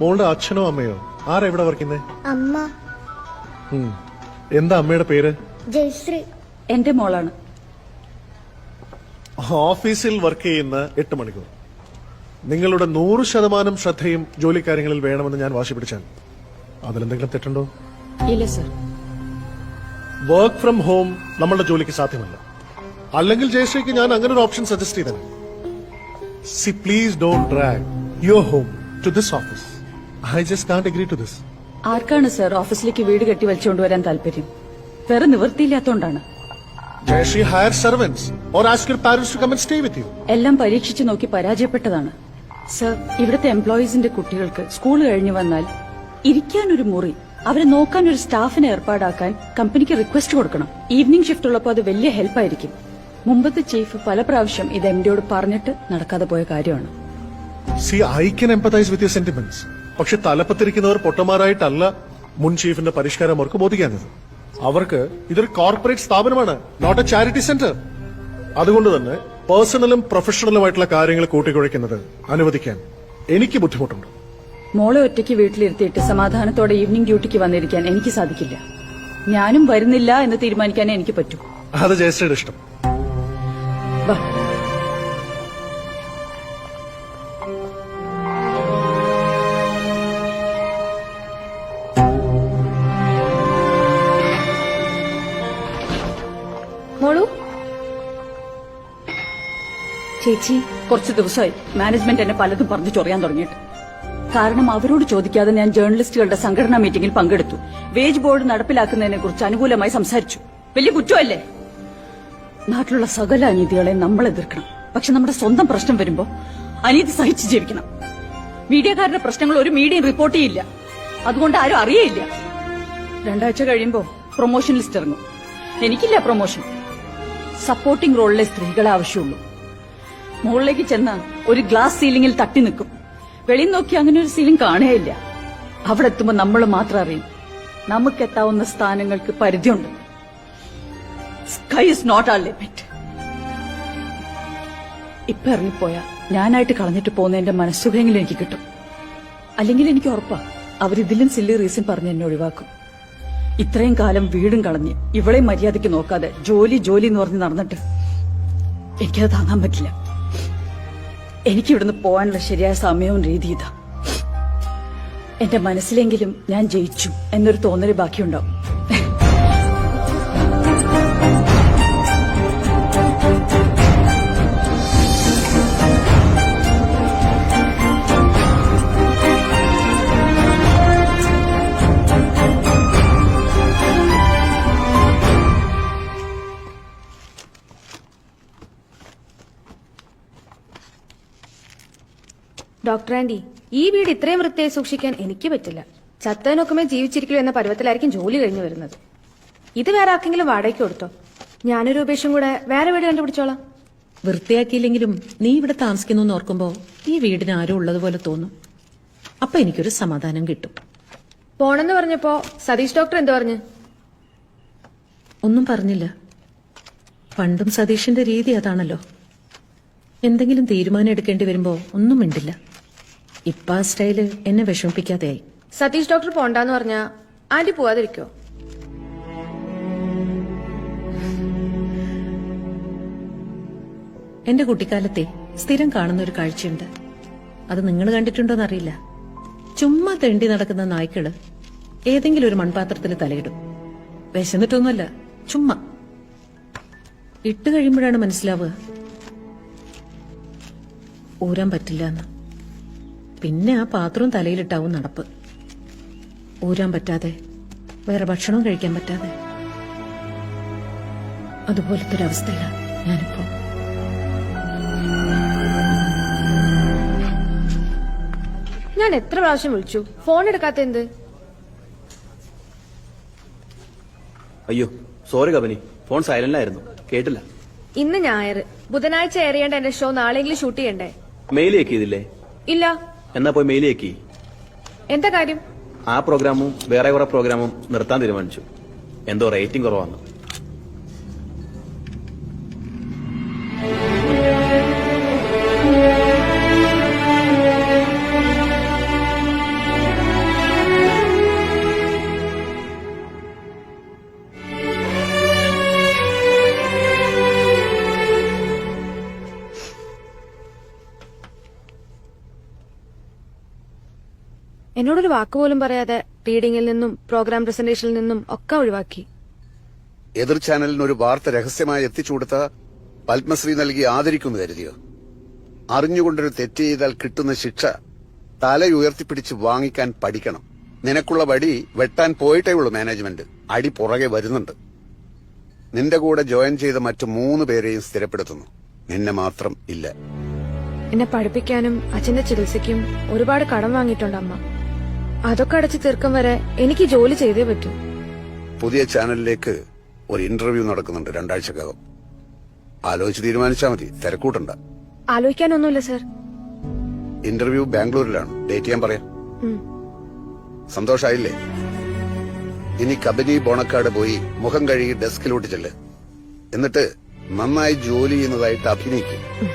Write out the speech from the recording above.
മോളുടെ അച്ഛനോ അമ്മയോ? ആരാ ഇവിടെ വർക്കുന്നേ? അമ്മ. എന്താ അമ്മയുടെ പേര്? ജയശ്രീ. എന്റെ മോളാണ്. ഓഫീസിൽ വർക്ക് ചെയ്യുന്ന എട്ട് മണിക്കൂർ. നിങ്ങളുടെ നൂറ് ശതമാനം ശ്രദ്ധയും ജോലി കാര്യങ്ങളിൽ വേണമെന്ന് ഞാൻ വാശി പിടിച്ചാൽ അതിലെന്തെങ്കിലും തെറ്റുണ്ടോ? ഇല്ല സർ. വർക്ക് ഫ്രം ഹോം നമ്മളുടെ ജോലിക്ക് സാധ്യമല്ല. അല്ലെങ്കിൽ ജയശ്രീക്ക് ഞാൻ അങ്ങനെ ഒരു ഓപ്ഷൻ സജസ്റ്റ് ചെയ്തത് see please don't drag your home to this office. I just can't agree to this ആർക്കാണ് സർ ഓഫീസിലേക്ക് വീട് കെട്ടി വലിച്ചുകൊണ്ടുവരാൻ താല്പര്യം? വേറെ നിവൃത്തിയില്ലാത്തോണ്ടാണ്. Servants or ask your parents to come stay with you എല്ലാം പരീക്ഷിച്ചു നോക്കി പരാജയപ്പെട്ടതാണ്. സർ ഇവിടുത്തെ എംപ്ലോയീസിന്റെ കുട്ടികൾക്ക് സ്കൂൾ കഴിഞ്ഞു വന്നാൽ ഇരിക്കാനൊരു മുറി അവരെ നോക്കാൻ ഒരു സ്റ്റാഫിനെ ഏർപ്പാടാക്കാൻ കമ്പനിക്ക് റിക്വസ്റ്റ് കൊടുക്കണം. ഈവനിംഗ് ഷിഫ്റ്റ് ഉള്ളപ്പോൾ അത് വലിയ ഹെൽപ്പായിരിക്കും. മുമ്പത്തെ ചീഫ് പല പ്രാവശ്യം ഇത് എം ഡിയോട് പറഞ്ഞിട്ട് നടക്കാതെ പോയ കാര്യമാണ്. See, I can empathize with your sentiments പക്ഷെ തലപ്പത്തിരിക്കുന്നവർ പൊട്ടന്മാരായിട്ടല്ല മുൻ ചീഫിന്റെ പരിഷ്കാരം അവർക്ക് ബോധിക്കാഞ്ഞത്. അവർക്ക് ഇതൊരു കോർപ്പറേറ്റ് സ്ഥാപനമാണ് നോട്ട് എ ചാരിറ്റി സെന്റർ അതുകൊണ്ട് തന്നെ പേഴ്സണലും പ്രൊഫഷണലുമായിട്ടുള്ള കാര്യങ്ങൾ കൂട്ടിക്കുഴയ്ക്കുന്നത് അനുവദിക്കാൻ എനിക്ക് ബുദ്ധിമുട്ടുണ്ട്. മോളെ ഒറ്റയ്ക്ക് വീട്ടിലിരുത്തിയിട്ട് സമാധാനത്തോടെ ഈവനിംഗ് ഡ്യൂട്ടിക്ക് വന്നിരിക്കാൻ എനിക്ക് സാധിക്കില്ല. ഞാനും വരുന്നില്ല എന്ന് തീരുമാനിക്കാനേ എനിക്ക് പറ്റൂ. അത് ജയശ്രീയുടെ ഇഷ്ടം. വാ. ചേച്ചി കുറച്ച് ദിവസമായി മാനേജ്മെന്റ് എന്നെ പലതും പറഞ്ഞു ചൊറിയാൻ തുടങ്ങിയിട്ട്. കാരണം അവരോട് ചോദിക്കാതെ ഞാൻ ജേർണലിസ്റ്റുകളുടെ സംഘടനാ മീറ്റിംഗിൽ പങ്കെടുത്തു. വേജ് ബോർഡ് നടപ്പിലാക്കുന്നതിനെ കുറിച്ച് അനുകൂലമായി സംസാരിച്ചു. വലിയ കുറ്റമല്ലേ? നാട്ടിലുള്ള സകല അനീതികളെ നമ്മൾ എതിർക്കണം. പക്ഷെ നമ്മുടെ സ്വന്തം പ്രശ്നം വരുമ്പോ അനീതി സഹിച്ചു ജീവിക്കണം. മീഡിയക്കാരുടെ പ്രശ്നങ്ങൾ ഒരു മീഡിയയും റിപ്പോർട്ട് ചെയ്യില്ല. അതുകൊണ്ട് ആരും അറിയേയില്ല. രണ്ടാഴ്ച കഴിയുമ്പോ പ്രൊമോഷൻ ലിസ്റ്റ് ഇറങ്ങും. എനിക്കില്ല പ്രൊമോഷൻ സപ്പോർട്ടിംഗ് റോളിലെ സ്ത്രീകളെ ആവശ്യമുള്ളൂ. മുകളിലേക്ക് ചെന്ന ഒരു ഗ്ലാസ് സീലിംഗിൽ തട്ടി നിൽക്കും. വെളിയിൽ നോക്കി അങ്ങനെ ഒരു സീലിംഗ് കാണുകയില്ല അവിടെ എത്തുമ്പോൾ നമ്മൾ മാത്രം അറിയും. നമുക്ക് എത്താവുന്ന സ്ഥാനങ്ങൾക്ക് പരിധിയുണ്ട്. സ്കൈ നോട്ട് ആ ലിമിറ്റ് ഇപ്പൊ ഇറങ്ങിപ്പോയാ ഞാനായിട്ട് കളഞ്ഞിട്ട് പോകുന്നതിന്റെ മനസ്സുഖയെങ്കിലും എനിക്ക് കിട്ടും. അല്ലെങ്കിൽ എനിക്ക് ഉറപ്പാ അവരിതിലും സില്ലി റീസൺ പറഞ്ഞ് എന്നെ ഒഴിവാക്കും. ഇത്രയും കാലം വീടും കളഞ്ഞ് ഇവളെ മര്യാദയ്ക്ക് നോക്കാതെ ജോലി ജോലി എന്ന് പറഞ്ഞ് നടന്നിട്ട് എനിക്കത് താങ്ങാൻ പറ്റില്ല. എനിക്ക് ഇവിടുന്ന് പോകാനുള്ള ശരിയായ സമയവും രീതി ഇതാ. എന്റെ മനസ്സിലെങ്കിലും ഞാൻ ജയിച്ചു എന്നൊരു തോന്നൽ ബാക്കിയുണ്ടാവും. ഡോക്ടർ ആന്റി ഈ വീട് ഇത്രയും വൃത്തിയായി സൂക്ഷിക്കാൻ എനിക്ക് പറ്റില്ല. ചത്തനൊക്കെ ജീവിച്ചിരിക്കലോ എന്ന പരുവത്തിലായിരിക്കും ജോലി കഴിഞ്ഞു വരുന്നത്. ഇത് വേറെ ആർക്കെങ്കിലും വാടകയ്ക്ക് കൊടുത്തോ? ഞാനൊരു ഉപേക്ഷം കൂടെ വേറെ വീട് കണ്ടുപിടിച്ചോളാം. വൃത്തിയാക്കിയില്ലെങ്കിലും നീ ഇവിടെ താമസിക്കുന്നു എന്ന് ഓർക്കുമ്പോ ഈ വീടിന് ആരും ഉള്ളതുപോലെ തോന്നും. അപ്പൊ എനിക്കൊരു സമാധാനം കിട്ടും. പോണെന്ന് പറഞ്ഞപ്പോ സതീഷ് ഡോക്ടർ എന്തു പറഞ്ഞു? ഒന്നും പറഞ്ഞില്ല. പണ്ടും സതീഷിന്റെ രീതി അതാണല്ലോ. എന്തെങ്കിലും തീരുമാനം എടുക്കേണ്ടി വരുമ്പോ ഒന്നും മിണ്ടില്ല. ഇപ്പൊ ആ സ്റ്റൈൽ എന്നെ വിഷമിപ്പിക്കാതെ സതീഷ് ഡോക്ടർ പോണ്ടെന്ന് പറഞ്ഞാ ആന്റി പോവാതിരിക്കോ? എന്റെ കുട്ടിക്കാലത്തെ സ്ഥിരം കാണുന്ന ഒരു കാഴ്ചയുണ്ട്. അത് നിങ്ങൾ കണ്ടിട്ടുണ്ടോന്നറിയില്ല ചുമ്മാ തെണ്ടി നടക്കുന്ന നായ്ക്കൾ ഏതെങ്കിലും ഒരു മൺപാത്രത്തിൽ തലയിടും. വിശന്നിട്ടൊന്നുമല്ല ചുമ്മാ. ഇട്ട് കഴിയുമ്പോഴാണ് മനസ്സിലാവുക. ഊരാൻ പറ്റില്ല എന്ന്. പിന്നെ ആ പാത്രവും തലയിലിട്ടാവും നടപ്പ്. ഊരാൻ പറ്റാതെ വേറെ ഭക്ഷണവും കഴിക്കാൻ പറ്റാതെ. അതുപോലത്തെ ഒരു അവസ്ഥയില ഞാനിപ്പോ. ഞാൻ എത്ര പ്രാവശ്യം വിളിച്ചു? ഫോൺ എടുക്കാത്ത എന്ത്? അയ്യോ സോറി കബനി ഫോൺ സൈലന്റിലായിരുന്നു കേട്ടില്ല. ഇന്ന് ഞായർ ബുധനാഴ്ച എറിയേണ്ട എന്റെ ഷോ നാളെയെങ്കിലും ഷൂട്ട് ചെയ്യണ്ടേ? മെയിൽ ചെയ്തില്ലേ? ഇല്ല. എന്നാ പോയി മെയിൽ ചെയ്ക്കി എന്താ കാര്യം? ആ പ്രോഗ്രാമും വേറെ കുറെ പ്രോഗ്രാമും നിർത്താൻ തീരുമാനിച്ചു. എന്തോ റേറ്റിംഗ് കുറവാണ് എന്നോടൊരു വാക്കുപോലും പറയാതെ റീഡിംഗിൽ നിന്നും പ്രോഗ്രാം പ്രസന്റേഷനിൽ നിന്നും ഒക്കെ ഒഴിവാക്കി. എതിർ ചാനലിന് ഒരു വാർത്ത രഹസ്യമായി എത്തിച്ചു കൊടുത്ത പത്മശ്രീ നൽകി ആദരിക്കുന്നു കരുതിയോ? അറിഞ്ഞുകൊണ്ടൊരു തെറ്റ് ചെയ്താൽ കിട്ടുന്ന ശിക്ഷ തലയുയർത്തിപ്പിടിച്ച് വാങ്ങിക്കാൻ പഠിക്കണം. നിനക്കുള്ള വടി വെട്ടാൻ പോയിട്ടേ ഉള്ളൂ മാനേജ്മെന്റ്. അടി പുറകെ വരുന്നുണ്ട്. നിന്റെ കൂടെ ജോയിൻ ചെയ്ത മറ്റു മൂന്ന് പേരെയും സ്ഥിരപ്പെടുത്തുന്നു. നിന്നെ മാത്രം ഇല്ല. എന്നെ പഠിപ്പിക്കാനും അച്ഛന്റെ ചികിത്സയ്ക്കും ഒരുപാട് കടം വാങ്ങിയിട്ടുണ്ട് അമ്മ. അതൊക്കെ അടച്ചു തീർക്കും വരെ എനിക്ക് ജോലി ചെയ്തേ പറ്റൂ. പുതിയ ചാനലിലേക്ക് ഒരു ഇന്റർവ്യൂ നടക്കുന്നുണ്ട് രണ്ടാഴ്ചക്കകം. ആലോചിച്ച് തീരുമാനിച്ചാൽ മതി. തിരക്കൂട്ടണ്ട. ആലോചിക്കാനൊന്നുമില്ല സർ. ഇന്റർവ്യൂ ബാംഗ്ലൂരിലാണ്. ഡേറ്റ് ചെയ്യാൻ പറയാം. സന്തോഷായില്ലേ? ഇനി കബനി ബോണക്കാട് പോയി മുഖം കഴുകി ഡെസ്കിലോട്ട് ചെല്ല്. എന്നിട്ട് നന്നായി ജോലി ചെയ്യുന്നതായിട്ട് അഭിനയിക്കും.